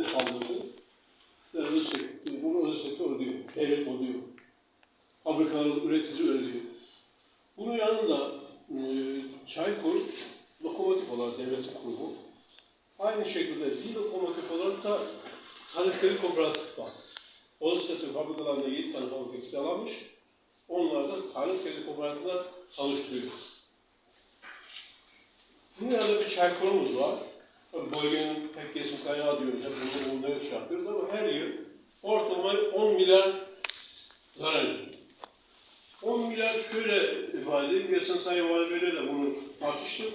devlet kaldırdı. Sektör, bunu özel sektör ödüyor. Devlet ödüyor. Fabrikaların üretici ödüyor. Bunun yanında e, Çaykur lokomotif olarak devletin kurumu. Aynı şekilde bir lokomotif olarak da Tarifleri Kooperatif var. Özel sektör fabrikalarında 7 tane fabrika kiralanmış. Onlar da Tarifleri Kooperatif'le çalıştırıyor. Bunun yanında bir Çaykur'umuz var. Bölgenin tek kesim kaynağı diyoruz. Hep bunu bunları şey yapıyoruz ama her yıl ortalama 10 milyar zarar ediyor. 10 milyar şöyle ifade edeyim. Geçen Sayın Valibeyle de bunu tartıştık.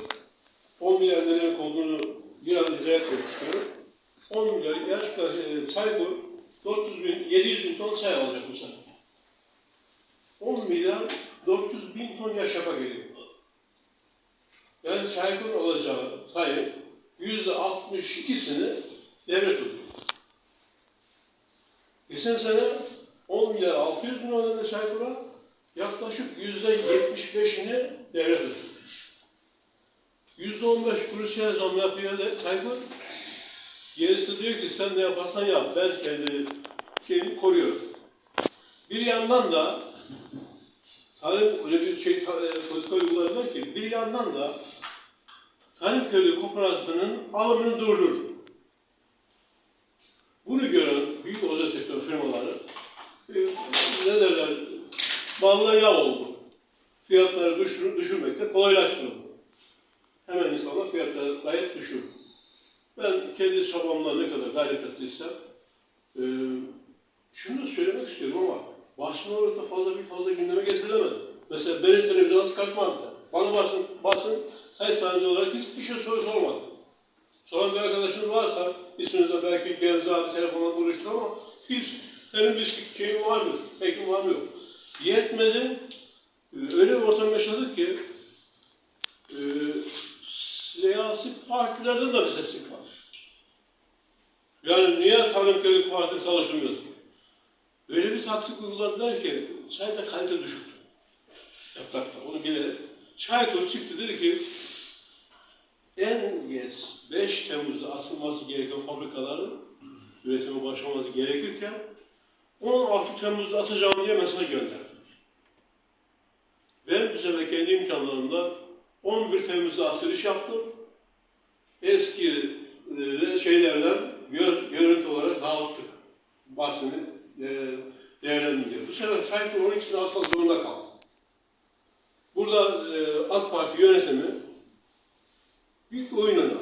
10 milyar ne demek olduğunu biraz izah etmek istiyorum. 10 milyar gerçekten e, Saygur 400 bin, 700 bin ton say alacak bu sene. 10 milyar 400 bin ton yaşama geliyor. Yani Saygur alacağı sayı yüzde 62'sini devlet ödüyor. Geçen sene 10 milyar 600 bin ödedi Saygur'a, yaklaşık yüzde 75'ini devlet ödüyor. Yüzde 15 kuruşa zam yapıyor de Saygur. Gerisi diyor ki sen ne yaparsan yap, ben kendi şeyimi koruyorum. Bir yandan da Tarım öyle bir şey politika uyguladılar ki bir yandan da Tarımköylü Kooperatifinin alımını durdurdu. Bunu gören büyük özel sektör firmaları e, ne derler, balına yağ oldu. Fiyatları düşür, düşürmekte kolaylaştırıldı. Hemen insanlar fiyatları gayet düşürdü. Ben kendi çabamla ne kadar gayret ettiysem e, şunu söylemek istiyorum ama basın olarak da fazla bir fazla gündeme getirilemedi. Mesela benim televizyona çıkartmadı. Bana basın, basın sayı sahibi olarak hiçbir şey soru sormadı. Soran bir arkadaşınız varsa, isminizde belki Genzi abi telefonla buluştu ama hiç senin bir şeyin var mı, fikrin var mı yok. Yetmedi, öyle bir ortam yaşadık ki e, siyasi partilerden de bir seslik var. Yani niye Tarımköy Partisi çalışmıyoruz? Öyle bir taktik uyguladılar ki çayda kalite düşüktü. Yaprakta, onu bilerek. Çaykur çıktı dedi ki en geç 5 Temmuz'da asılması gereken fabrikaların üretime başlaması gerekirken 16 Temmuz'da atacağım diye mesaj gönderdi. Ben bize ve kendi imkanlarımla 11 Temmuz'da asılış yaptım. Eski e, şeylerden gör, görüntü olarak dağıttık. Bahsini e, değerlendiriyor. Bu sefer Çaykur 12'sini asmak zorunda kaldı. Burada e, AK Parti yönetimi büyük oyun oynadı.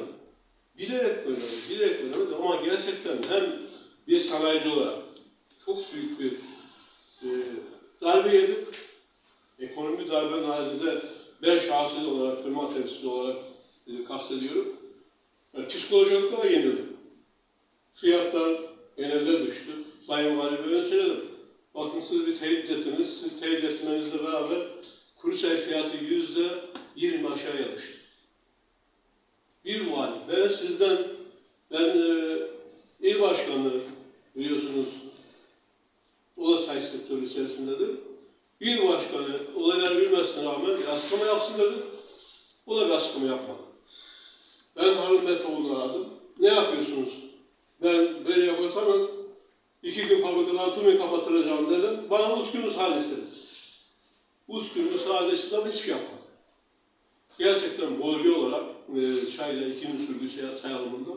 Bilerek oynadı, bilerek oynadı ama gerçekten hem bir sanayici olarak çok büyük bir e, darbe yedik. Ekonomi darbenin haricinde ben şahsi olarak, firma temsilcisi olarak e, kastediyorum. Yani psikolojik olarak yenildi. Fiyatlar genelde düştü. Sayın Valim öyle söyledim. Bakın siz bir teyit ettiniz, siz teyit etmenizle beraber kuru çay fiyatı yüzde yirmi aşağıya düştü. Bir vali. Ben sizden, ben e, il başkanı biliyorsunuz, o da say sektörü içerisindedir. İl başkanı olaylar bilmesine rağmen bir açıklama yapsın dedi. O da bir açıklama yapmadı. Ben Harun Betoğlu'nu aradım. Ne yapıyorsunuz? Ben böyle yaparsanız iki gün fabrikadan tümünü kapatıracağım dedim. Bana üç gün müsaade istedi. Müsaade istedi ama hiçbir şey yapmadı. Gerçekten bölge olarak e, çayla ikinci sürgü say- sayalımında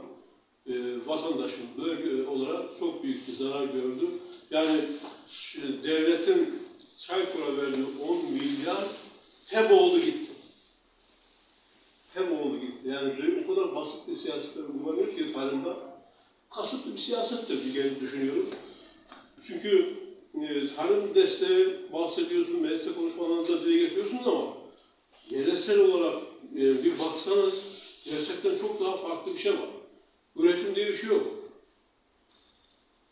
e, vatandaşın bölge olarak çok büyük bir zarar gördü. Yani e, devletin Çaykur'a verdiği 10 milyar hem oldu gitti. Hem oldu gitti. Yani o kadar basit bir siyasetler kullanıyor ki tarımda. Kasıtlı bir siyasettir diye düşünüyorum. Çünkü e, tarım desteği bahsediyorsun, meslek konuşmalarında dile getiriyorsunuz ama yerelsel olarak e, bir baksanız gerçekten çok daha farklı bir şey var. Üretim diye bir şey yok.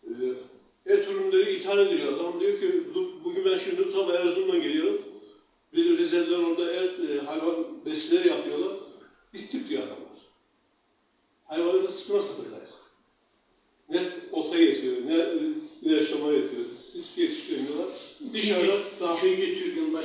E, et ürünleri ithal ediliyor. Adam diyor ki "Bu- bugün ben şimdi tam Erzurum'dan geliyorum. Bir Rize'den orada et, e, hayvan besileri yapıyorlar. Bittik diyor adamlar. Hayvanları sıkma satacağız. Ne ota yetiyor, ne e, yaşama yetiyor. Hiçbir yetiştirmiyorlar. Dışarıda daha Üçüncü sürgün baş